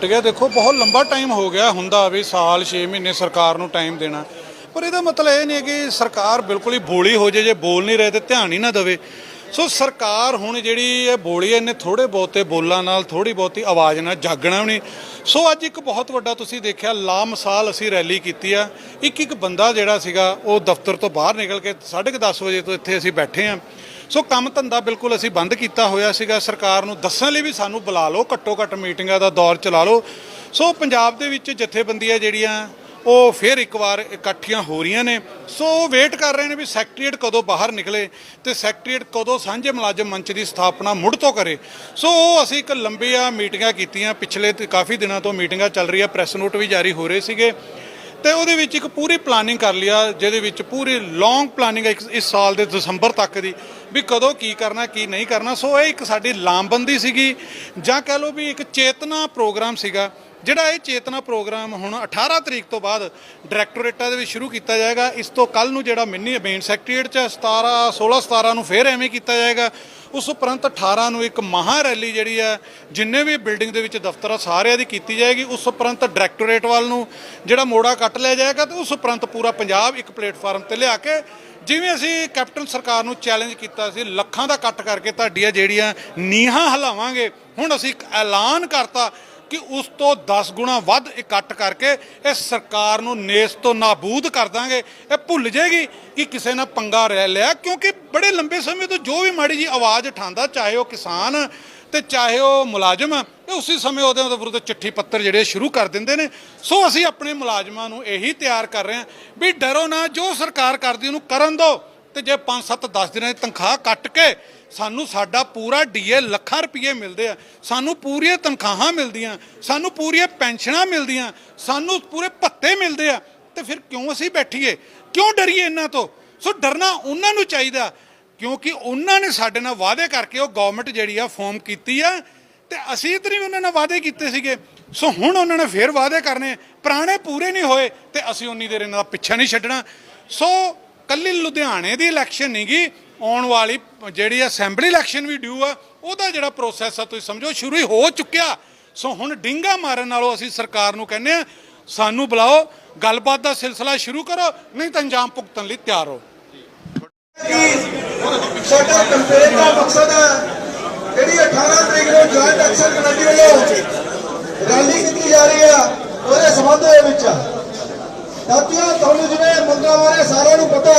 ਟੁੱਟ ਗਿਆ। ਦੇਖੋ ਬਹੁਤ ਲੰਬਾ ਟਾਈਮ ਹੋ ਗਿਆ ਹੁੰਦਾ ਵੀ ਸਾਲ 6 ਮਹੀਨੇ ਸਰਕਾਰ ਨੂੰ ਟਾਈਮ ਦੇਣਾ। ਪਰ ਇਹਦਾ ਮਤਲਬ ਇਹ ਨਹੀਂ ਕਿ ਸਰਕਾਰ ਬਿਲਕੁਲ ਹੀ ਬੋਲੀ ਹੋ ਜੇ ਜੇ ਬੋਲ ਨਹੀਂ ਰਹੇ ਤੇ ਧਿਆਨ ਹੀ ਨਾ ਦੇਵੇ। ਸੋ ਸਰਕਾਰ ਹੁਣ ਜਿਹੜੀ ਇਹ ਬੋਲੀ ਹੈ, ਇਹਨੇ ਥੋੜੇ ਬਹੁਤੇ ਬੋਲਾਂ ਨਾਲ ਥੋੜੀ ਬਹੁਤੀ ਆਵਾਜ਼ ਨਾਲ ਜਾਗਣਾ ਵੀ ਨਹੀਂ। ਸੋ ਅੱਜ ਇੱਕ ਬਹੁਤ ਵੱਡਾ ਤੁਸੀਂ ਦੇਖਿਆ ਲਾਮਸਾਲ ਅਸੀਂ ਰੈਲੀ ਕੀਤੀ ਆ। ਇੱਕ ਇੱਕ ਬੰਦਾ ਜਿਹੜਾ ਸੀਗਾ ਉਹ ਦਫ਼ਤਰ ਤੋਂ ਬਾਹਰ ਨਿਕਲ ਕੇ 10:30 ਵਜੇ ਤੋਂ ਇੱਥੇ ਅਸੀਂ ਬੈਠੇ ਆ। ਸੋ ਕੰਮ ਧੰਦਾ ਬਿਲਕੁਲ ਅਸੀਂ ਬੰਦ ਕੀਤਾ ਹੋਇਆ ਸੀਗਾ। ਸਰਕਾਰ ਨੂੰ ਦੱਸਣ ਲਈ ਵੀ ਸਾਨੂੰ ਬੁਲਾ ਲਓ ਘੱਟੋ ਘੱਟ ਮੀਟਿੰਗਾਂ ਦਾ ਦੌਰ ਚਲਾ ਲਓ। ਸੋ ਪੰਜਾਬ ਦੇ ਵਿੱਚ ਜਥੇਬੰਦੀਆਂ ਜਿਹੜੀਆਂ, ਉਹ ਫਿਰ ਇੱਕ ਵਾਰ ਇਕੱਠੀਆਂ ਹੋ ਰਹੀਆਂ ਨੇ। ਸੋ ਵੇਟ ਕਰ ਰਹੇ ਨੇ ਵੀ ਸੈਕਟਰੀਏਟ ਕਦੋਂ ਬਾਹਰ ਨਿਕਲੇ ਤੇ ਸੈਕਟਰੀਏਟ ਕਦੋਂ ਸਾਂਝੇ ਮੁਲਾਜ਼ਮ ਮੰਚ ਦੀ ਸਥਾਪਨਾ ਮੁੜ ਤੋਂ ਕਰੇ। ਸੋ ਉਹ ਅਸੀਂ ਇੱਕ ਲੰਬੀਆਂ ਮੀਟਿੰਗਾਂ ਕੀਤੀਆਂ। ਪਿਛਲੇ ਕਾਫੀ ਦਿਨਾਂ ਤੋਂ ਮੀਟਿੰਗਾਂ ਚੱਲ ਰਹੀਆਂ। ਪ੍ਰੈਸ ਨੋਟ ਵੀ ਜਾਰੀ ਹੋ ਰਹੇ ਸੀਗੇ। ਤੇ ਉਹਦੇ ਵਿੱਚ ਇੱਕ ਪੂਰੀ ਪਲਾਨਿੰਗ ਕਰ ਲਿਆ, ਜਿਹਦੇ ਵਿੱਚ ਪੂਰੀ ਲੌਂਗ ਪਲਾਨਿੰਗ ਇਸ ਸਾਲ ਦੇ ਦਸੰਬਰ ਤੱਕ ਦੀ, ਵੀ ਕਦੋਂ ਕੀ ਕਰਨਾ, ਕੀ ਨਹੀਂ ਕਰਨਾ। ਸੋ ਇਹ ਇੱਕ ਸਾਡੀ ਲਾਮਬੰਦੀ ਸੀਗੀ, ਜਾਂ ਕਹਿ ਲਓ ਵੀ ਇੱਕ ਚੇਤਨਾ ਪ੍ਰੋਗਰਾਮ ਸੀਗਾ, ਜਿਹੜਾ ਇਹ ਚੇਤਨਾ ਪ੍ਰੋਗਰਾਮ ਹੁਣ 18 ਤਰੀਕ ਤੋਂ ਬਾਅਦ ਡਾਇਰੈਕਟੋਰੇਟਾਂ ਦੇ ਵਿੱਚ ਸ਼ੁਰੂ ਕੀਤਾ ਜਾਏਗਾ। ਇਸ ਤੋਂ ਕੱਲ ਨੂੰ ਜਿਹੜਾ ਮਿੰਨੀ ਮੇਨ ਸੈਕਟਰੀਏਟ ਚ 17 16 17 ਨੂੰ ਫੇਰ ਐਵੇਂ ਕੀਤਾ ਜਾਏਗਾ। ਉਸ ਉਪਰੰਤ 18 ਨੂੰ ਇੱਕ ਮਹਾ ਰੈਲੀ ਜਿਹੜੀ ਹੈ, ਜਿੰਨੇ ਵੀ ਬਿਲਡਿੰਗ ਦੇ ਵਿੱਚ ਦਫ਼ਤਰ ਆ ਸਾਰਿਆਂ ਦੀ ਕੀਤੀ ਜਾਏਗੀ, ਉਸ ਉਪਰੰਤ ਡਾਇਰੈਕਟੋਰੇਟ ਵੱਲ ਨੂੰ ਜਿਹੜਾ ਮੋੜਾ ਕੱਟ ਲਿਆ ਜਾਏਗਾ ਤੇ ਉਸ ਉਪਰੰਤ ਪੂਰਾ ਪੰਜਾਬ ਇੱਕ ਪਲੇਟਫਾਰਮ ਤੇ ਲਿਆ ਕੇ ਜਿਵੇਂ ਅਸੀਂ ਕੈਪਟਨ ਸਰਕਾਰ ਨੂੰ ਚੈਲੰਜ ਕੀਤਾ ਸੀ, ਲੱਖਾਂ ਦਾ ਕੱਟ ਕਰਕੇ ਤੁਹਾਡੀਆਂ ਜਿਹੜੀਆਂ ਨੀਹਾਂ ਹਲਾਵਾਂਗੇ, ਹੁਣ ਅਸੀਂ ਇੱਕ ਐਲਾਨ ਕਰਤਾ ਕਿ ਉਸ ਤੋਂ 10 ਗੁਣਾ ਵੱਧ ਇਕੱਠ ਕਰਕੇ ਇਹ ਸਰਕਾਰ ਨੂੰ ਨੇਸ ਤੋਂ ਨਾਬੂਦ ਕਰ ਦਾਂਗੇ। ਇਹ ਭੁੱਲ ਜਾਏਗੀ ਕਿ ਕਿਸੇ ਨਾਲ ਪੰਗਾ ਰਹਿ ਲਿਆ, ਕਿਉਂਕਿ ਬੜੇ ਲੰਬੇ ਸਮੇਂ ਤੋਂ ਜੋ ਵੀ ਮਾੜੀ ਜੀ ਆਵਾਜ਼ ਉਠਾਉਂਦਾ, ਚਾਹੇ ਉਹ ਕਿਸਾਨ ਤੇ ਚਾਹੇ ਉਹ ਮੁਲਾਜ਼ਮ, ਇਹ ਉਸੇ ਸਮੇਂ ਉਹਦੇ ਉਹਦੇ ਵਿਰੁੱਧ ਚਿੱਠੀ ਪੱਤਰ ਜਿਹੜੇ ਸ਼ੁਰੂ ਕਰ ਦਿੰਦੇ ਨੇ। ਸੋ ਅਸੀਂ ਆਪਣੇ ਮੁਲਾਜ਼ਮਾਂ ਨੂੰ ਇਹੀ ਤਿਆਰ ਕਰ ਰਹੇ ਹਾਂ ਵੀ ਡਰੋ ਨਾ, ਜੋ ਸਰਕਾਰ ਕਰਦੀ ਉਹਨੂੰ ਕਰਨ ਦਿਓ ਤੇ ਜੇ 5 7 10 ਦਿਨਾਂ ਦੀ ਤਨਖਾਹ ਕੱਟ ਕੇ ਸਾਨੂੰ ਸਾਡਾ ਪੂਰਾ ਡੀਏ ਲੱਖਾਂ ਰੁਪਏ ਮਿਲਦੇ ਆ, ਸਾਨੂੰ ਪੂਰੀਆਂ ਤਨਖਾਹਾਂ ਮਿਲਦੀਆਂ, ਸਾਨੂੰ ਪੂਰੀਆਂ ਪੈਨਸ਼ਨਾਂ ਮਿਲਦੀਆਂ, ਸਾਨੂੰ ਪੂਰੇ ਭੱਤੇ ਮਿਲਦੇ ਆ, ਤੇ ਫਿਰ ਕਿਉਂ ਅਸੀਂ ਬੈਠੀਏ? ਕਿਉਂ ਡਰੀਏ ਇਹਨਾਂ ਤੋਂ? ਸੋ ਡਰਨਾ ਉਹਨਾਂ ਨੂੰ ਚਾਹੀਦਾ, ਕਿਉਂਕਿ ਉਹਨਾਂ ਨੇ ਸਾਡੇ ਨਾਲ ਵਾਅਦੇ ਕਰਕੇ ਉਹ ਗਵਰਨਮੈਂਟ ਜਿਹੜੀ ਆ ਫਾਰਮ ਕੀਤੀ ਆ, ਤੇ ਅਸੀਂ ਤਾਂ ਨਹੀਂ ਉਹਨਾਂ ਨਾਲ ਵਾਅਦੇ ਕੀਤੇ ਸੀਗੇ। ਸੋ ਹੁਣ ਉਹਨਾਂ ਨੇ ਫੇਰ ਵਾਅਦੇ ਕਰਨੇ, ਪੁਰਾਣੇ ਪੂਰੇ ਨਹੀਂ ਹੋਏ, ਤੇ ਅਸੀਂ ਉਨੀ ਦੇਰ ਇਹਨਾਂ ਦਾ ਪਿੱਛਾ ਨਹੀਂ ਛੱਡਣਾ। ਸੋ ਕੱਲੀ ਲੁਧਿਆਣੇ ਦੀ ਇਲੈਕਸ਼ਨ ਨਹੀਂਗੀ ਆਉਣ ਵਾਲੀ ਜਿਹੜੀ ਅਸੈਂਬਲੀ ਇਲੈਕਸ਼ਨ ਵੀ ਡਿਊ ਆ, ਉਹਦਾ ਜਿਹੜਾ ਪ੍ਰੋਸੈਸ ਆ, ਤੁਸੀਂ ਸਮਝੋ, ਸ਼ੁਰੂ ਹੀ ਹੋ ਚੁੱਕਿਆ। ਸੋ ਹੁਣ ਡਿੰਗਾ ਮਾਰਨ ਨਾਲੋਂ ਅਸੀਂ ਸਰਕਾਰ ਨੂੰ ਕਹਿੰਦੇ ਆ ਸਾਨੂੰ ਬੁਲਾਓ, ਗੱਲਬਾਤ ਦਾ ਸਿਲਸਿਲਾ ਸ਼ੁਰੂ ਕਰੋ, ਨਹੀਂ ਤਾਂ ਅੰਜਾਮ ਭੁਗਤਣ ਲਈ ਤਿਆਰ ਹੋ। ਸਾਡਾ ਕੰਪੇਨ ਦਾ ਮਕਸਦ ਹੈ, ਜਿਹੜੀ 18 ਤਰੀਕ ਨੂੰ ਜੁਆਇੰਟ ਐਕਸ਼ਨ ਕਮੇਟੀ ਵੱਲੋਂ ਰੈਲੀ ਕੀਤੀ ਜਾ ਰਹੀ ਆ, ਉਹਦੇ ਸੰਬੰਧ ਦੇ ਵਿੱਚ। ਸਾਥੀਓ, ਤੁਹਾਨੂੰ ਜਿਵੇਂ ਮੰਗਾਂ ਬਾਰੇ ਸਾਰਿਆਂ ਨੂੰ ਪਤਾ,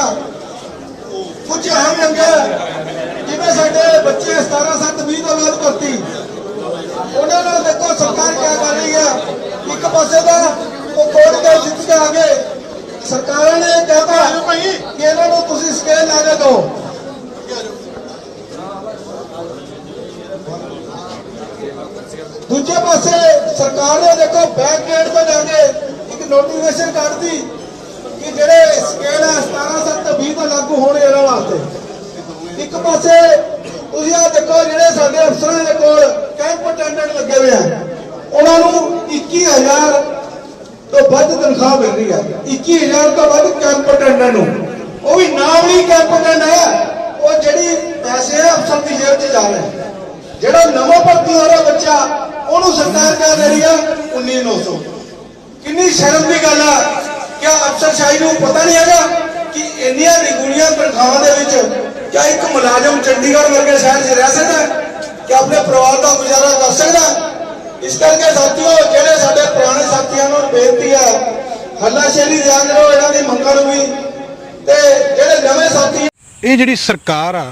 ਕੁਝ ਅਹਿਮ ਮੰਗਾਂ ਜਿਵੇਂ ਸਾਡੇ ਬੱਚੇ 17 7 20 ਤੋਂ ਬਾਅਦ ਭਰਤੀ। ਉਹਨਾਂ ਨਾਲ ਦੇਖੋ, ਸਰਕਾਰ ਕੀ ਕਰ ਰਹੀ ਆ ਇੱਕ ਪਾਸੇ ਦਾ ਉਹ ਕੋਰਟ ਦੇ ਜਿੱਤ ਕੇ ਆ ਗਏ ਸਰਕਾਰਾਂ ਨੇ ਕਹਤਾ ਕਿ ਇਹਨਾਂ ਨੂੰ ਤੁਸੀਂ ਸਕੇਲ ਲਾ ਕੇ ਦਿਓ। ਦੂਜੇ ਪਾਸੇ ਸਰਕਾਰ ਨੇ ਦੇਖੋ ਬੈਕ ਗੇਟ ਤੋਂ ਲੈ ਕੇ ਨੋਟੀਫਿਕੇਸ਼ਨ ਕੱਢਦੀ ਕਿ ਜਿਹੜੇ ਸਕੇਲ ਹੈ 17 7 20 ਤੋਂ ਲਾਗੂ ਹੋਣੇ ਇਹਨਾਂ ਵਾਸਤੇ। ਇੱਕ ਪਾਸੇ ਤੁਸੀਂ ਆ ਦੇਖੋ ਜਿਹੜੇ ਸਾਡੇ ਅਫਸਰਾਂ ਦੇ ਕੋਲ ਕੈਂਪ ਅਟੈਂਡੈਂਟ ਲੱਗੇ ਹੋਏ ਆ, ਉਹਨਾਂ ਨੂੰ 21000 ਤੋਂ ਵੱਧ ਤਨਖਾਹ ਮਿਲ ਰਹੀ ਹੈ 21000 ਤੋਂ ਵੱਧ ਕੈਂਪ ਅਟੈਂਡੈਂਟ ਨੂੰ। ਉਹ ਵੀ ਨਾਮ ਹੀ ਕੈਂਪ ਅਟੈਂਡੈਂਟ ਹੈ, ਉਹ ਜਿਹੜੀ ਪੈਸੇ ਆ ਅਫਸਰ ਦੀ ਜੇਬ 'ਚ ਜਾ ਰਹੇ ਜਿਹੜਾ ਨਵਾਂ ਭਰਤੀ ਹੋ ਰਿਹਾ ਬੱਚਾ, ਉਹਨੂੰ ਸਰਕਾਰ ਕਹਿ ਦੇ ਰਹੀ ਆ 19900 ਕਿੰਨੀ ਸ਼ਰਮ ਦੀ ਗੱਲ ਆ ਕਿ ਅਫਸਰਸ਼ਾਹੀ ਨੂੰ ਪਤਾ ਨਹੀਂ ਹੈਗਾ ਕਿ ਇੰਨੀਆਂ ਨਿਗੂਣੀਆਂ ਤਨਖਾਹਾਂ ਦੇ ਵਿੱਚ ਕਿਆ ਇੱਕ ਮੁਲਾਜ਼ਮ ਚੰਡੀਗੜ੍ਹ ਵਰਗੇ ਸ਼ਹਿਰ 'ਚ ਰਹਿ ਸਕਦਾ ਕਿ ਆਪਣੇ ਪਰਿਵਾਰ ਦਾ ਗੁਜ਼ਾਰਾ ਕਰ ਸਕਦਾ। ਇਸ ਕਰਕੇ ਸਾਥੀਓ, ਜਿਹੜੇ ਸਾਡੇ ਪੁਰਾਣੇ ਸਾਥੀਆਂ ਨੂੰ ਬੇਨਤੀ ਹੈ ਹੱਲਾਸ਼ੇਰੀ ਦਿਆ ਕਰੋ ਇਹਨਾਂ ਦੀ ਮੰਗਾਂ ਨੂੰ ਵੀ। ਤੇ ਜਿਹੜੇ ਨਵੇਂ ਸਾਥੀ ਇਹ ਜਿਹੜੀ ਸਰਕਾਰ ਆ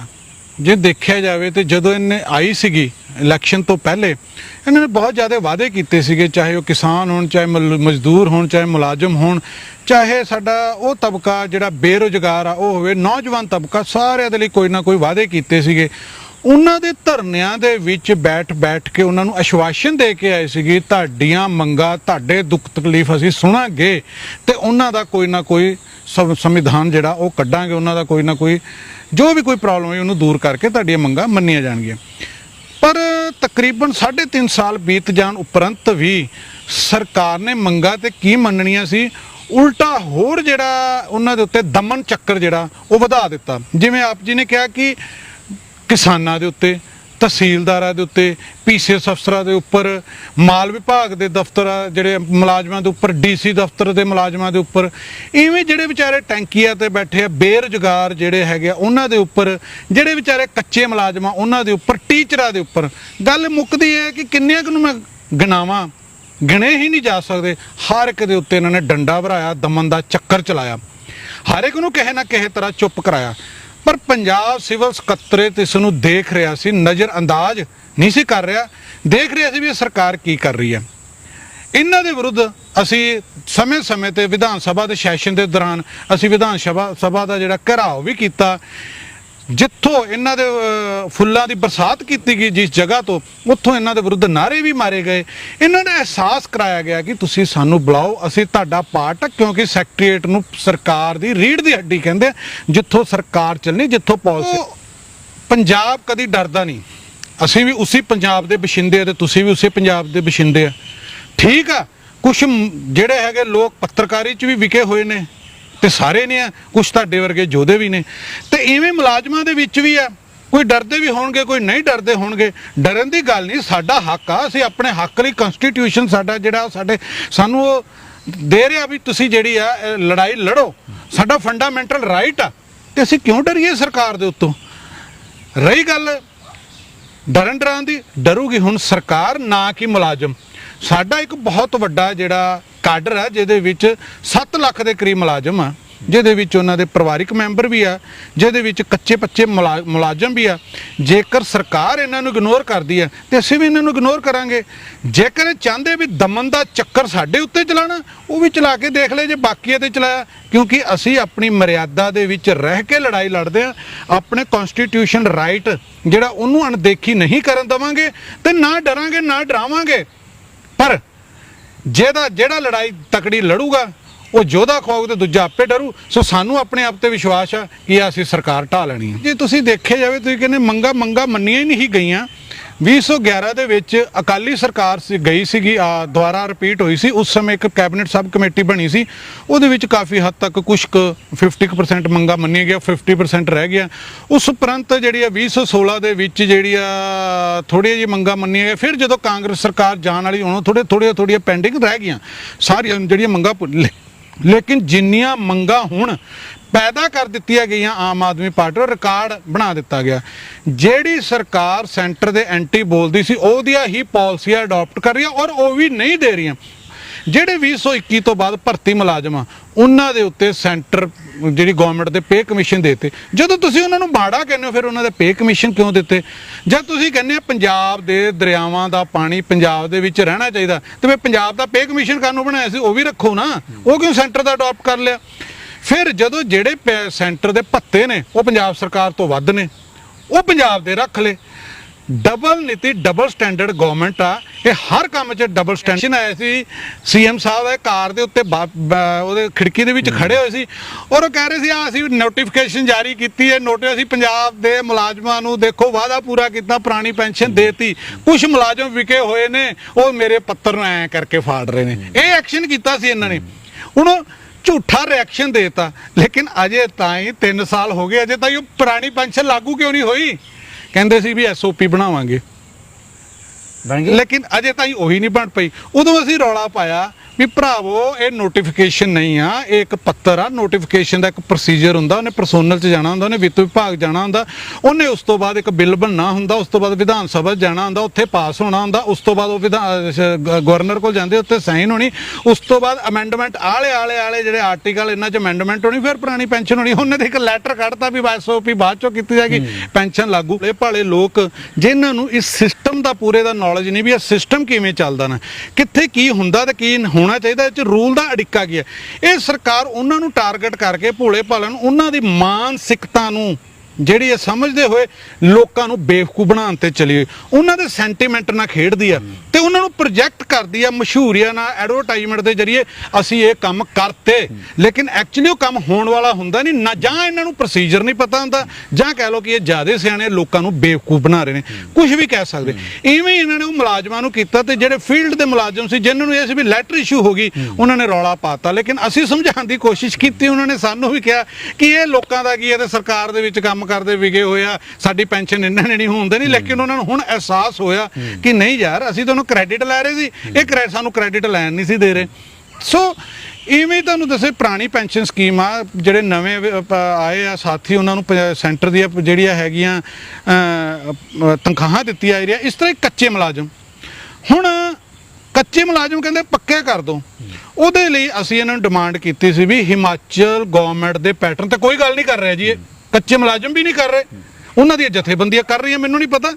ਜੇ ਦੇਖਿਆ ਜਾਵੇ ਤੇ ਜਦੋਂ ਇਹਨੇ ਆਈ ਸੀਗੀ ਇਲੈਕਸ਼ਨ ਤੋਂ ਪਹਿਲੇ, ਇਹਨਾਂ ਨੇ ਬਹੁਤ ਜ਼ਿਆਦਾ ਵਾਅਦੇ ਕੀਤੇ ਸੀਗੇ, ਚਾਹੇ ਉਹ ਕਿਸਾਨ ਹੋਣ, ਚਾਹੇ ਮਲ- ਮਜ਼ਦੂਰ ਹੋਣ, ਚਾਹੇ ਮੁਲਾਜ਼ਮ ਹੋਣ, ਚਾਹੇ ਸਾਡਾ ਉਹ ਤਬਕਾ ਜਿਹੜਾ ਬੇਰੁਜ਼ਗਾਰ ਆ, ਉਹ ਹੋਵੇ, ਨੌਜਵਾਨ ਤਬਕਾ, ਸਾਰਿਆਂ ਦੇ ਲਈ ਕੋਈ ਨਾ ਕੋਈ ਵਾਅਦੇ ਕੀਤੇ ਸੀਗੇ। ਉਹਨਾਂ ਦੇ ਧਰਨਿਆਂ ਦੇ ਵਿੱਚ ਬੈਠ ਬੈਠ ਕੇ ਉਹਨਾਂ ਨੂੰ ਆਸ਼ਵਾਸਨ ਦੇ ਕੇ ਆਏ ਸੀਗੇ, ਤੁਹਾਡੀਆਂ ਮੰਗਾਂ, ਤੁਹਾਡੇ ਦੁੱਖ ਤਕਲੀਫ ਅਸੀਂ ਸੁਣਾਂਗੇ। ਤੇ ਉਹਨਾਂ ਦਾ ਕੋਈ ਨਾ ਕੋਈ ਸੰਵਿਧਾਨ ਜਿਹੜਾ, ਉਹ ਕੱਢਾਂਗੇ, ਉਹਨਾਂ ਦਾ ਕੋਈ ਨਾ ਕੋਈ, ਜੋ ਵੀ ਕੋਈ ਪ੍ਰੋਬਲਮ ਹੈ ਉਹਨੂੰ ਦੂਰ ਕਰਕੇ ਤੁਹਾਡੀਆਂ ਮੰਗਾਂ ਮੰਨੀਆਂ ਜਾਣਗੀਆਂ। ਪਰ ਤਕਰੀਬਨ 3.5 ਸਾਲ ਬੀਤ ਜਾਣ ਉਪਰੰਤ ਵੀ ਸਰਕਾਰ ਨੇ ਮੰਗਾਂ ਤੇ ਕੀ ਮੰਨਣੀਆਂ ਸੀ, ਉਲਟਾ ਹੋਰ ਜਿਹੜਾ ਉਹਨਾਂ ਦੇ ਉੱਤੇ ਦਮਨ ਚੱਕਰ ਜਿਹੜਾ, ਉਹ ਵਧਾ ਦਿੱਤਾ। ਜਿਵੇਂ ਆਪ ਜੀ ਨੇ ਕਿਹਾ ਕਿ ਕਿਸਾਨਾਂ ਦੇ ਉੱਤੇ ਤਹਿਸੀਲਦਾਰਾਂ ਦੇ ਉੱਤੇ, ਪੀਸੀਐਸ ਅਫਸਰਾਂ ਦੇ ਉੱਪਰ, ਮਾਲ ਵਿਭਾਗ ਦੇ ਦਫ਼ਤਰ ਜਿਹੜੇ ਮੁਲਾਜ਼ਮਾਂ ਦੇ ਉੱਪਰ, ਡੀਸੀ ਦਫ਼ਤਰ ਦੇ ਮੁਲਾਜ਼ਮਾਂ ਦੇ ਉੱਪਰ, ਇਵੇਂ ਜਿਹੜੇ ਵਿਚਾਰੇ ਟੈਂਕੀਆਂ ਤੇ ਬੈਠੇ ਆ, ਬੇਰੁਜ਼ਗਾਰ ਜਿਹੜੇ ਹੈਗੇ ਆ, ਉਹਨਾਂ ਦੇ ਉੱਪਰ, ਜਿਹੜੇ ਵਿਚਾਰੇ ਕੱਚੇ ਮੁਲਾਜ਼ਮਾਂ ਉਹਨਾਂ ਦੇ ਉੱਪਰ, ਟੀਚਰਾਂ ਦੇ ਉੱਪਰ, ਗੱਲ ਮੁੱਕਦੀ ਹੈ ਕਿ ਕਿੰਨਿਆਂ ਕੁ ਨੂੰ ਮੈਂ ਗਿਣਾਵਾਂ, ਗਿਣੇ ਹੀ ਨਹੀਂ ਜਾ ਸਕਦੇ। ਹਰ ਇੱਕ ਦੇ ਉੱਤੇ ਇਹਨਾਂ ਨੇ ਡੰਡਾ ਭਰਾਇਆ, ਦਮਨ ਦਾ ਚੱਕਰ ਚਲਾਇਆ। ਹਰ ਇੱਕ ਨੂੰ ਕਿਸੇ ਨਾ ਕਿਸੇ ਤਰ੍ਹਾਂ ਚੁੱਪ ਕਰਾਇਆ। ਪਰ ਪੰਜਾਬ ਸਿਵਲ ਸਕੱਤਰੇਤ ਇਸ ਨੂੰ ਦੇਖ ਰਿਹਾ ਸੀ ਨਜ਼ਰ ਅੰਦਾਜ਼ ਨਹੀਂ ਸੀ ਕਰ ਰਿਹਾ। ਦੇਖ ਰਿਹਾ ਸੀ ਵੀ ਇਹ ਸਰਕਾਰ ਕੀ ਕਰ ਰਹੀ ਹੈ। ਇਹਨਾਂ ਦੇ ਵਿਰੁੱਧ ਅਸੀਂ ਸਮੇਂ-ਸਮੇਂ ਤੇ ਵਿਧਾਨ ਸਭਾ ਦੇ ਸੈਸ਼ਨ ਦੇ ਦੌਰਾਨ ਅਸੀਂ ਵਿਧਾਨ ਸਭਾ ਸਭਾ ਦਾ ਜਿਹੜਾ ਘਿਰਾਓ ਵੀ ਕੀਤਾ। ਜਿੱਥੋਂ ਇਹਨਾਂ ਦੇ ਫੁੱਲਾਂ ਦੀ ਬਰਸਾਤ ਕੀਤੀ ਗਈ ਜਿਸ ਜਗ੍ਹਾ ਤੋਂ ਉੱਥੋਂ ਇਹਨਾਂ ਦੇ ਵਿਰੁੱਧ ਨਾਰੇ ਵੀ ਮਾਰੇ ਗਏ। ਇਹਨਾਂ ਨੇ ਅਹਿਸਾਸ ਕਰਾਇਆ ਗਿਆ ਕਿ ਤੁਸੀਂ ਸਾਨੂੰ ਬੁਲਾਓ ਅਸੀਂ ਤੁਹਾਡਾ ਪਾਰਟ ਕਿਉਂਕਿ ਸੈਕਟਰੀਏਟ ਨੂੰ ਸਰਕਾਰ ਦੀ ਰੀੜ ਦੀ ਹੱਡੀ ਕਹਿੰਦੇ ਜਿੱਥੋਂ ਸਰਕਾਰ ਚੱਲਣੀ ਜਿੱਥੋਂ ਪਾਲਿਸੀ ਪੰਜਾਬ ਕਦੀ ਡਰਦਾ ਨਹੀਂ। ਅਸੀਂ ਵੀ ਉਸੇ ਪੰਜਾਬ ਦੇ ਬਸ਼ਿੰਦੇ ਆ ਤੇ ਤੁਸੀਂ ਵੀ ਉਸੇ ਪੰਜਾਬ ਦੇ ਬਸ਼ਿੰਦੇ ਆ। ਠੀਕ ਆ ਕੁਝ ਜਿਹੜੇ ਹੈਗੇ ਲੋਕ ਪੱਤਰਕਾਰੀ 'ਚ ਵੀ ਵਿਕੇ ਹੋਏ ਨੇ। ਤੇ ਸਾਰੇ ਨੇ ਆ ਕੁਝ ਤੁਹਾਡੇ ਵਰਗੇ ਜੋਧੇ ਵੀ ਨੇ। ਤੇ ਇਵੇਂ ਮੁਲਾਜ਼ਮਾਂ ਦੇ ਵਿੱਚ ਵੀ ਆ, ਕੋਈ ਡਰਦੇ ਵੀ ਹੋਣਗੇ, ਕੋਈ ਨਹੀਂ ਡਰਦੇ ਹੋਣਗੇ। ਡਰਨ ਦੀ ਗੱਲ ਨਹੀਂ, ਸਾਡਾ ਹੱਕ ਆ, ਅਸੀਂ ਆਪਣੇ ਹੱਕ ਲਈ ਕਨਸਟੀਟਿਊਸ਼ਨ ਸਾਡਾ ਜਿਹੜਾ, ਸਾਡੇ, ਸਾਨੂੰ ਉਹ ਦੇ ਰਿਹਾ ਵੀ ਤੁਸੀਂ ਜਿਹੜੀ ਆ ਲੜਾਈ ਲੜੋ। ਸਾਡਾ ਫੰਡਾਮੈਂਟਲ ਰਾਈਟ ਆ, ਤੇ ਅਸੀਂ ਕਿਉਂ ਡਰੀਏ ਸਰਕਾਰ ਦੇ ਉੱਤੋਂ? ਰਹੀ ਗੱਲ ਡਰਨ ਡਰਾਂ ਦੀ, ਡਰੂਗੀ ਹੁਣ ਸਰਕਾਰ, ਨਾ ਕਿ ਮੁਲਾਜ਼ਮ। ਸਾਡਾ ਇੱਕ ਬਹੁਤ ਵੱਡਾ ਜਿਹੜਾ ਕਾਡਰ ਆ, ਜਿਹਦੇ ਵਿੱਚ 7 ਲੱਖ ਦੇ ਕਰੀਬ ਮੁਲਾਜ਼ਮ ਆ। ਜਿਹਦੇ ਵਿੱਚ ਉਹਨਾਂ ਦੇ ਪਰਿਵਾਰਿਕ ਮੈਂਬਰ ਵੀ ਆ, ਜਿਹਦੇ ਵਿੱਚ ਕੱਚੇ ਪੱਚੇ ਮੁਲਾ- ਮੁਲਾਜ਼ਮ ਵੀ ਆ। ਜੇਕਰ ਸਰਕਾਰ ਇਹਨਾਂ ਨੂੰ ਇਗਨੋਰ ਕਰਦੀ ਆ, ਤੇ ਅਸੀਂ ਵੀ ਇਹਨਾਂ ਨੂੰ ਇਗਨੋਰ ਕਰਾਂਗੇ। ਜੇਕਰ ਇਹ ਚਾਹੁੰਦੇ ਵੀ ਦਮਨ ਦਾ ਚੱਕਰ ਸਾਡੇ ਉੱਤੇ ਚਲਾਣਾ, ਉਹ ਵੀ ਚਲਾ ਕੇ ਦੇਖ ਲੈ ਜੇ ਬਾਕੀਆਂ ਤੇ ਚਲਾਇਆ। ਕਿਉਂਕਿ ਅਸੀਂ ਆਪਣੀ ਮਰਿਆਦਾ ਦੇ ਵਿੱਚ ਰਹਿ ਕੇ ਲੜਾਈ ਲੜਦੇ ਆ। ਆਪਣੇ ਕਨਸਟੀਟਿਊਸ਼ਨ ਰਾਈਟ ਜਿਹੜਾ ਉਹਨੂੰ ਅਣਦੇਖੀ ਨਹੀਂ ਕਰਨ ਦਵਾਂਗੇ, ਤੇ ਨਾ ਡਰਾਂਗੇ, ਨਾ ਡਰਾਵਾਂਗੇ। ਪਰ ਜਿਹਦਾ ਜਿਹੜਾ ਲੜਾਈ ਤਕੜੀ ਲੜੂਗਾ, ਉਹ ਜੋਧਾ ਖੋਗ ਤੇ ਦੂਜਾ ਆਪੇ ਡਰੂ। ਸੋ ਸਾਨੂੰ ਆਪਣੇ ਆਪ ਤੇ ਵਿਸ਼ਵਾਸ ਆ ਕਿ ਅਸੀਂ ਸਰਕਾਰ ਢਾ ਲੈਣੀ ਹੈ ਜੇ ਤੁਸੀਂ ਦੇਖਿਆ ਜਾਵੇ, ਤੁਸੀਂ ਕਹਿੰਦੇ ਮੰਗਾ ਮੰਗਾ ਮੰਨੀਆਂ ਹੀ ਨਹੀਂ ਗਈਆਂ। 2011 ਦੇ ਵਿੱਚ ਅਕਾਲੀ ਸਰਕਾਰ ਸੀ, ਗਈ ਸੀਗੀ ਦੁਆਰਾ ਰਿਪੀਟ ਹੋਈ ਸੀ। ਉਸ ਸਮੇਂ ਇੱਕ ਕੈਬਨਿਟ ਸਬ ਕਮੇਟੀ ਬਣੀ ਸੀ। ਉਹਦੇ ਵਿੱਚ ਕਾਫੀ ਹੱਦ ਤੱਕ ਕੁਝ ਕੁ 50% ਮੰਗਾ ਮੰਨੀਆਂ ਗਿਆ 50% ਰਹਿ ਗਿਆ ਉਸ ਉਪਰੰਤ ਜਿਹੜੀ ਆ 2016 ਦੇ ਵਿੱਚ ਜਿਹੜੀ ਆ ਥੋੜ੍ਹੀਆਂ ਜਿਹੀ ਮੰਗਾ ਮੰਨੀਆਂ ਗਿਆ ਫਿਰ ਜਦੋਂ ਕਾਂਗਰਸ ਸਰਕਾਰ ਜਾਣ ਵਾਲੀ, ਹੁਣ ਥੋੜੇ ਥੋੜੀਆਂ ਥੋੜੀਆਂ ਪੈਂਡਿੰਗ ਰਹਿ ਗਈਆਂ। ਸਾਰੀਆਂ ਜਿਹੜੀਆਂ ਮੰਗਾ ਲੇਕਿਨ ਜਿੰਨੀਆਂ ਮੰਗਾਂ ਹੁਣ ਪੈਦਾ ਕਰ ਦਿੱਤੀਆਂ ਗਈਆਂ ਆਮ ਆਦਮੀ ਪਾਰਟੀ ਨੂੰ, ਰਿਕਾਰਡ ਬਣਾ ਦਿੱਤਾ ਗਿਆ। ਜਿਹੜੀ ਸਰਕਾਰ ਸੈਂਟਰ ਦੇ ਐਂਟੀ ਬੋਲਦੀ ਸੀ, ਉਹਦੀਆਂ ਹੀ ਪਾਲਿਸੀਆਂ ਅਡਾਪਟ ਕਰ ਰਹੀ ਹੈ ਔਰ ਉਹ ਵੀ ਨਹੀਂ ਦੇ ਰਹੀਆਂ। ਜਿਹੜੇ 2021 ਤੋਂ ਬਾਅਦ ਭਰਤੀ ਮੁਲਾਜ਼ਮ ਆ, ਉਹਨਾਂ ਦੇ ਉੱਤੇ ਸੈਂਟਰ, ਜਿਹੜੀ ਗਵਰਨਮੈਂਟ ਦੇ ਪੇ ਕਮਿਸ਼ਨ ਦੇਤੇ। ਜਦੋਂ ਤੁਸੀਂ ਉਹਨਾਂ ਨੂੰ ਮਾੜਾ ਕਹਿੰਦੇ ਹੋ, ਫਿਰ ਉਹਨਾਂ ਦੇ ਪੇ ਕਮਿਸ਼ਨ ਕਿਉਂ ਦਿੱਤੇ? ਜਦ ਤੁਸੀਂ ਕਹਿੰਦੇ ਆ ਪੰਜਾਬ ਦੇ ਦਰਿਆਵਾਂ ਦਾ ਪਾਣੀ ਪੰਜਾਬ ਦੇ ਵਿੱਚ ਰਹਿਣਾ ਚਾਹੀਦਾ, ਤੇ ਫਿਰ ਪੰਜਾਬ ਦਾ ਪੇ ਕਮਿਸ਼ਨ ਕਾਨੂੰ ਬਣਾਇਆ ਸੀ? ਉਹ ਵੀ ਰੱਖੋ ਨਾ। ਉਹ ਕਿਉਂ ਸੈਂਟਰ ਦਾ ਅਡਾਪਟ ਕਰ ਲਿਆ? ਫਿਰ ਜਦੋਂ ਜਿਹੜੇ ਪੈ- ਸੈਂਟਰ ਦੇ ਭੱਤੇ ਨੇ, ਉਹ ਪੰਜਾਬ ਸਰਕਾਰ ਤੋਂ ਵੱਧ ਨੇ। ਉਹ ਪੰਜਾਬ ਦੇ ਰੱਖ ਲਏ। ਡਬਲ ਨੀਤੀ ਡਬਲ ਸਟੈਂਡਰਡ ਗਵਰਨਮੈਂਟ ਆ। ਇਹ ਹਰ ਕੰਮ 'ਚ ਡਬਲ ਸਟੈਂਡਰਡ ਆਇਆ ਸੀ। ਸੀਐਮ ਸਾਹਿਬ ਇਹ ਕਾਰ ਦੇ ਉੱਤੇ ਉਹਦੇ ਖਿੜਕੀ ਦੇ ਵਿੱਚ ਖੜੇ ਹੋਏ ਸੀ। ਔਰ ਉਹ ਕਹਿ ਰਹੇ ਸੀ ਆ ਅਸੀਂ ਨੋਟੀਫਿਕੇਸ਼ਨ ਜਾਰੀ ਕੀਤੀ ਹੈ। ਨੋਟਿਸ ਅਸੀਂ ਪੰਜਾਬ ਦੇ ਮੁਲਾਜ਼ਮਾਂ ਨੂੰ ਦੇਖੋ ਵਾਅਦਾ ਪੂਰਾ ਕੀਤਾ ਪੁਰਾਣੀ ਪੈਨਸ਼ਨ ਦੇਤੀ। ਕੁਝ ਮੁਲਾਜ਼ਮ ਵਿਕੇ ਹੋਏ ਨੇ ਉਹ ਮੇਰੇ ਪੱਤਰ ਨੂੰ ਐ ਕਰਕੇ ਫਾੜ ਰਹੇ ਨੇ। ਇਹ ਐਕਸ਼ਨ ਕੀਤਾ ਸੀ ਇਹਨਾਂ ਨੇ। ਹੁਣ ਝੂਠਾ ਰਿਐਕਸ਼ਨ ਦੇਤਾ। ਲੇਕਿਨ ਅਜੇ ਤਾਈਂ 3 ਸਾਲ ਹੋ ਗਏ ਅਜੇ ਤਾਈਂ ਉਹ ਪੁਰਾਣੀ ਪੈਨਸ਼ਨ ਲਾਗੂ ਕਿਉਂ ਨਹੀਂ ਹੋਈ? ਕਹਿੰਦੇ ਸੀ ਵੀ ਐਸਓਪੀ ਬਣਾਵਾਂਗੇ। ਬਣ ਗਈ? ਲੇਕਿਨ ਅਜੇ ਤਾਈਂ ਉਹੀ ਨਹੀਂ ਬਣ ਪਈ। ਉਦੋਂ ਅਸੀਂ ਰੌਲਾ ਪਾਇਆ ਵੀ ਭਰਾਵੋ ਇਹ ਨੋਟੀਫਿਕੇਸ਼ਨ ਨਹੀਂ ਆ ਇਹ ਇੱਕ ਪੱਤਰ ਆ। ਨੋਟੀਫਿਕੇਸ਼ਨ ਦਾ ਇੱਕ ਪ੍ਰੋਸੀਜਰ ਹੁੰਦਾ ਉਹਨੇ ਪਰਸੋਨਲ 'ਚ ਜਾਣਾ ਹੁੰਦਾ ਉਹਨੇ ਵਿੱਤ ਵਿਭਾਗ ਜਾਣਾ ਹੁੰਦਾ। ਉਹਨੇ ਉਸ ਤੋਂ ਬਾਅਦ ਇੱਕ ਬਿੱਲ ਬਣਨਾ ਹੁੰਦਾ ਉਸ ਤੋਂ ਬਾਅਦ ਵਿਧਾਨ ਸਭਾ ਜਾਣਾ ਹੁੰਦਾ ਉੱਥੇ ਪਾਸ ਹੋਣਾ ਹੁੰਦਾ ਉਸ ਤੋਂ ਬਾਅਦ ਉਹ ਵਿਧਾਨ ਗਵਰਨਰ ਕੋਲ ਜਾਂਦੇ ਉੱਤੇ ਸਾਈਨ ਹੋਣੀ। ਉਸ ਤੋਂ ਬਾਅਦ ਅਮੈਂਡਮੈਂਟ ਆਲੇ ਆਲੇ ਆਲੇ ਜਿਹੜੇ ਆਰਟੀਕਲ ਇਹਨਾਂ 'ਚ ਅਮੈਂਡਮੈਂਟ ਹੋਣੀ ਫਿਰ ਪੁਰਾਣੀ ਪੈਨਸ਼ਨ ਹੋਣੀ। ਉਹਨੇ ਤੇ ਇੱਕ ਲੈਟਰ ਕੱਢਤਾ ਵੀ ਐਸਓਪੀ ਬਾਅਦ 'ਚੋਂ ਕੀਤੀ ਜਾਏਗੀ। ਪੈਨਸ਼ਨ ਲਾਗੂ। ਇਹ ਭਾਲੇ ਲੋਕ ਜਿਨ੍ਹਾਂ ਨੂੰ ਇਸ ਸਿਸਟਮ ਦਾ ਪੂਰੇ ਦਾ ਨੌਲੇਜ ਨਹੀਂ ਵੀ ਇਹ ਸਿਸਟਮ ਕਿਵੇਂ ਚੱਲਦਾ ਨਾ। ਕਿੱਥੇ ਕੀ ਹੁੰਦਾ ਤੇ ਕੀ ਹੋਣਾ ਚਾਹੀਦਾ, ਇਹ ਚ ਰੂਲ ਦਾ ਅੜਿੱਕਾ ਕੀ ਹੈ? ਇਹ ਸਰਕਾਰ ਉਹਨਾਂ ਨੂੰ ਟਾਰਗੇਟ ਕਰਕੇ ਭੋਲੇ ਭਾਲੇ ਉਹਨਾਂ ਦੀ ਮਾਨਸਿਕਤਾ ਨੂੰ ਜਿਹੜੀ ਇਹ ਸਮਝਦੇ ਹੋਏ ਲੋਕਾਂ ਨੂੰ ਬੇਵਕੂਫ ਬਣਾਉਣ ਤੇ ਚਲੀ ਹੋਈ। ਉਹਨਾਂ ਦੇ ਸੈਂਟੀਮੈਂਟ ਨਾਲ ਖੇਡਦੀ ਆ ਤੇ ਉਹਨਾਂ ਨੂੰ ਪ੍ਰੋਜੈਕਟ ਕਰਦੀ ਆ ਮਸ਼ਹੂਰੀਆਂ ਨਾਲ ਐਡਵਰਟਾਈਜ਼ਮੈਂਟ ਦੇ ਜ਼ਰੀਏ ਅਸੀਂ ਇਹ ਕੰਮ ਕਰਤੇ। ਲੇਕਿਨ ਐਕਚੁਅਲੀ ਉਹ ਕੰਮ ਹੋਣ ਵਾਲਾ ਹੁੰਦਾ ਨਹੀਂ, ਨਾ ਜਾਂ ਇਹਨਾਂ ਨੂੰ ਪ੍ਰੋਸੀਜਰ ਨਹੀਂ ਪਤਾ ਹੁੰਦਾ, ਜਾਂ ਕਹਿ ਲਓ ਕਿ ਇਹ ਜਿਆਦੇ ਸਿਆਣੇ ਲੋਕਾਂ ਨੂੰ ਬੇਵਕੂਫ ਬਣਾ ਰਹੇ ਨੇ। ਕੁਝ ਵੀ ਕਹਿ ਸਕਦੇ। ਇਵੇਂ ਇਹਨਾਂ ਨੇ ਉਹ ਮੁਲਾਜ਼ਮਾਂ ਨੂੰ ਕੀਤਾ ਤੇ ਜਿਹੜੇ ਫੀਲਡ ਦੇ ਮੁਲਾਜ਼ਮ ਸੀ, ਜਿਨ੍ਹਾਂ ਨੂੰ ਇਹ ਸੀ ਵੀ ਲੈਟਰ ਇਸ਼ੂ ਹੋ ਗਈ, ਉਹਨਾਂ ਨੇ ਰੌਲਾ ਪਾਤਾ ਲੇਕਿਨ ਅਸੀਂ ਸਮਝਾਉਣ ਦੀ ਕੋਸ਼ਿਸ਼ ਕੀਤੀ, ਉਹਨਾਂ ਨੇ ਸਾਨੂੰ ਵੀ ਕਿਹਾ ਕਿ ਇਹ ਲੋਕਾਂ ਦਾ ਕੀ ਹੈ ਤੇ ਸਰਕਾਰ ਦੇ ਵਿੱਚ ਕੰਮ ਕਰਦੇ ਵਿਗੇ ਹੋਇਆ ਸਾਡੀ ਪੈਨਸ਼ਨ ਇਹਨਾਂ ਨੇ ਨਹੀਂ ਹੁੰਦੇ ਨਹੀਂ ਲੇਕਿਨ ਉਹਨਾਂ ਨੂੰ ਹੁਣ ਅਹਿਸਾਸ ਹੋਇਆ ਕਿ ਨਹੀਂ ਯਾਰ ਅਸੀਂ ਤੁਹਾਨੂੰ ਕ੍ਰੈਡਿਟ ਲੈ ਰਹੇ ਸੀ ਇਹ ਕ੍ਰੈ ਸਾਨੂੰ ਕ੍ਰੈਡਿਟ ਲੈਣ ਨਹੀਂ ਸੀ ਦੇ ਰਹੇ। ਸੋ ਇਵੇਂ ਤੁਹਾਨੂੰ ਦੱਸੇ ਪੁਰਾਣੀ ਪੈਨਸ਼ਨ ਸਕੀਮ ਆ ਜਿਹੜੇ ਨਵੇਂ ਆਏ ਆ ਸਾਥੀ ਉਹਨਾਂ ਨੂੰ ਸੈਂਟਰ ਦੀਆਂ ਜਿਹੜੀਆਂ ਹੈਗੀਆਂ ਅ, ਅ, ਤਨਖਾਹਾਂ ਦਿੱਤੀਆਂ ਆ ਰਹੀਆਂ ਇਸ ਤਰ੍ਹਾਂ ਹੀ ਕੱਚੇ ਮੁਲਾਜ਼ਮ। ਹੁਣ ਕੱਚੇ ਮੁਲਾਜ਼ਮ ਕਹਿੰਦੇ ਪੱਕੇ ਕਰ ਦੋ। ਉਹਦੇ ਲਈ ਅਸੀਂ ਇਹਨਾਂ ਨੂੰ ਡਿਮਾਂਡ ਕੀਤੀ ਸੀ ਵੀ ਹਿਮਾਚਲ ਗਵਰਨਮੈਂਟ ਦੇ ਪੈਟਰਨ ਤੇ ਕੋਈ ਗੱਲ ਨਹੀਂ ਕਰ ਰਿਹਾ ਜੀ ਇਹ। ਕੱਚੇ ਮੁਲਾਜ਼ਮ ਵੀ ਨਹੀਂ ਕਰ ਰਹੇ। ਉਹਨਾਂ ਦੀਆਂ ਜਥੇਬੰਦੀਆਂ ਕਰ ਰਹੀਆਂ, ਮੈਨੂੰ ਨਹੀਂ ਪਤਾ।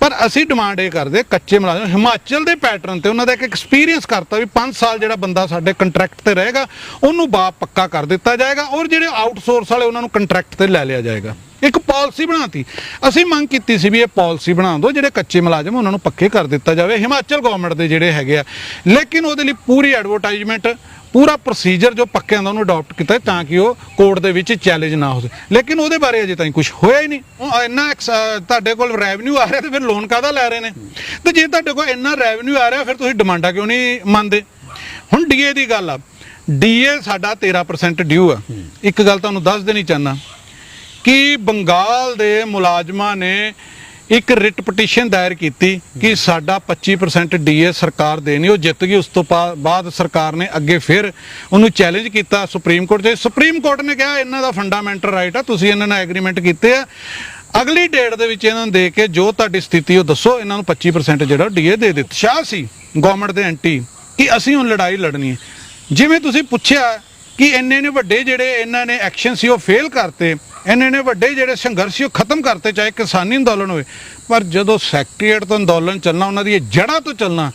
ਪਰ ਅਸੀਂ ਡਿਮਾਂਡ ਇਹ ਕਰਦੇ ਕੱਚੇ ਮੁਲਾਜ਼ਮ। ਹਿਮਾਚਲ ਦੇ ਪੈਟਰਨ ਤੇ ਉਹਨਾਂ ਦਾ ਇੱਕ ਐਕਸਪੀਰੀਅੰਸ ਕਰਤਾ ਵੀ 5 ਸਾਲ ਜਿਹੜਾ ਬੰਦਾ ਸਾਡੇ ਕੰਟਰੈਕਟ ਤੇ ਰਹੇਗਾ, ਉਹਨੂੰ ਬਾਪ ਪੱਕਾ ਕਰ ਦਿੱਤਾ ਜਾਏਗਾ ਔਰ ਜਿਹੜੇ ਆਊਟਸੋਰਸ ਵਾਲੇ ਉਹਨਾਂ ਨੂੰ ਕੰਟਰੈਕਟ ਤੇ ਲੈ ਲਿਆ ਜਾਏਗਾ। ਇੱਕ ਪਾਲਿਸੀ ਬਣਾਤੀ। ਅਸੀਂ ਮੰਗ ਕੀਤੀ ਸੀ ਵੀ ਇਹ ਪਾਲਿਸੀ ਬਣਾ ਦਿਓ, ਜਿਹੜੇ ਕੱਚੇ ਮੁਲਾਜ਼ਮ ਉਹਨਾਂ ਨੂੰ ਪੱਕੇ ਕਰ ਦਿੱਤਾ ਜਾਵੇ। ਹਿਮਾਚਲ ਗਵਰਨਮੈਂਟ ਦੇ ਜਿਹੜੇ ਹੈਗੇ ਆ। ਲੇਕਿਨ ਉਹਦੇ ਲਈ ਪੂਰੀ ਐਡਵਰਟਾਈਜ਼ਮੈਂਟ ਪੂਰਾ ਪ੍ਰੋਸੀਜਰ ਜੋ ਪੱਕਿਆਂ ਦਾ ਉਹਨੂੰ ਅਡਾਪਟ ਕੀਤਾ ਤਾਂ ਕਿ ਉਹ ਕੋਰਟ ਦੇ ਵਿੱਚ ਚੈਲੰਜ ਨਾ ਹੋ ਸਕੇ ਲੇਕਿਨ ਉਹਦੇ ਬਾਰੇ ਅਜੇ ਤਾਈਂ ਕੁਝ ਹੋਇਆ ਹੀ ਨਹੀਂ। ਉਹ ਇੰਨਾ ਐਕਸ- ਤੁਹਾਡੇ ਕੋਲ ਰੈਵਨਿਊ ਆ ਰਿਹਾ ਤੇ ਫਿਰ ਲੋਨ ਕਾਹਦਾ ਲੈ ਰਹੇ ਨੇ? ਤੇ ਜੇ ਤੁਹਾਡੇ ਕੋਲ ਇੰਨਾ ਰੈਵਨਿਊ ਆ ਰਿਹਾ, ਫਿਰ ਤੁਸੀਂ ਡਿਮਾਂਡਾਂ ਕਿਉਂ ਨਹੀਂ ਮੰਨਦੇ? ਹੁਣ ਡੀਏ ਦੀ ਗੱਲ ਆ। ਡੀਏ ਸਾਡਾ 13% ਡਿਊ ਆ। ਇੱਕ ਗੱਲ ਤੁਹਾਨੂੰ ਦੱਸ ਦੇਣੀ ਚਾਹਨਾ ਕਿ ਬੰਗਾਲ ਦੇ ਮੁਲਾਜ਼ਮਾਂ ਨੇ ਇੱਕ ਰਿਟ ਪਟੀਸ਼ਨ ਦਾਇਰ ਕੀਤੀ ਕਿ ਸਾਡਾ 25% ਡੀਏ ਸਰਕਾਰ ਦੇਣੀ ਉਹ ਜਿੱਤ ਗਈ, ਉਸ ਤੋਂ ਬਾਅਦ ਸਰਕਾਰ ਨੇ ਅੱਗੇ ਫਿਰ ਉਹਨੂੰ ਚੈਲੰਜ ਕੀਤਾ ਸੁਪਰੀਮ ਕੋਰਟ 'ਚ ਸੁਪਰੀਮ ਕੋਰਟ ਨੇ ਕਿਹਾ, ਇਹਨਾਂ ਦਾ ਫੰਡਾਮੈਂਟਲ ਰਾਈਟ ਆ, ਤੁਸੀਂ ਇਹਨਾਂ ਨਾਲ ਐਗਰੀਮੈਂਟ ਕੀਤੇ ਆ। ਅਗਲੀ ਡੇਟ ਦੇ ਵਿੱਚ ਇਹਨਾਂ ਨੂੰ ਦੇ ਕੇ ਜੋ ਤੁਹਾਡੀ ਸਥਿਤੀ, ਉਹ ਦੱਸੋ, ਇਹਨਾਂ ਨੂੰ 25% ਜਿਹੜਾ ਡੀਏ ਦੇ ਦਿੱਤਾ। ਸ਼ਾਹ ਸੀ ਗਵਰਨਮੈਂਟ ਦੇ ਐਂਟੀ ਕਿ ਅਸੀਂ ਹੁਣ ਲੜਾਈ ਲੜਨੀ ਹੈ। ਜਿਵੇਂ ਤੁਸੀਂ ਪੁੱਛਿਆ ਕਿ ਇੰਨੇ ਨੇ ਵੱਡੇ ਜਿਹੜੇ ਇਹਨਾਂ ਨੇ ਐਕਸ਼ਨ ਸੀ, ਉਹ ਫੇਲ ਕਰਤੇ ਇੰਨੇ ਨੇ ਵੱਡੇ ਜਿਹੜੇ ਸੰਘਰਸ਼ ਸੀ ਉਹ ਖਤਮ ਕਰਤੇ ਚਾਹੇ ਕਿਸਾਨੀ ਅੰਦੋਲਨ ਹੋਵੇ। ਪਰ ਜਦੋਂ ਸੈਕਟਰੀਏਟ ਤੋਂ ਅੰਦੋਲਨ ਚੱਲਣਾ ਉਹਨਾਂ ਦੀ ਜੜ੍ਹਾਂ ਤੋਂ ਚੱਲਣਾ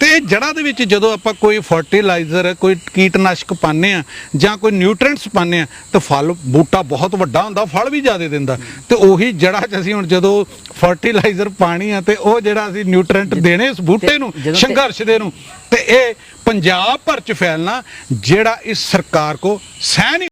ਤੇ ਇਹ ਜੜ੍ਹਾਂ ਦੇ ਵਿੱਚ ਜਦੋਂ ਆਪਾਂ ਕੋਈ ਫਰਟੀਲਾਈਜ਼ਰ ਕੋਈ ਕੀਟਨਾਸ਼ਕ ਪਾਉਂਦੇ ਆ ਜਾਂ ਕੋਈ ਨਿਊਟ੍ਰੀਐਂਟਸ ਪਾਉਂਦੇ ਆ ਤਾਂ ਫਲ ਬੂਟਾ ਬਹੁਤ ਵੱਡਾ ਹੁੰਦਾ ਫਲ ਵੀ ਜ਼ਿਆਦਾ ਦਿੰਦਾ। ਤੇ ਉਹੀ ਜੜ੍ਹਾਂ 'ਚ ਅਸੀਂ ਹੁਣ ਜਦੋਂ ਫਰਟੀਲਾਈਜ਼ਰ ਪਾਣੀ ਆ ਤੇ ਉਹ ਜਿਹੜਾ ਅਸੀਂ ਨਿਊਟ੍ਰੀਐਂਟ ਦੇਣੇ ਇਸ ਬੂਟੇ ਨੂੰ ਸੰਘਰਸ਼ ਦੇ ਨੂੰ ਤੇ ਇਹ ਪੰਜਾਬ ਭਰ ਚ ਫੈਲਣਾ ਜਿਹੜਾ ਇਸ ਸਰਕਾਰ ਕੋ ਸਹਿ ਨਹੀਂ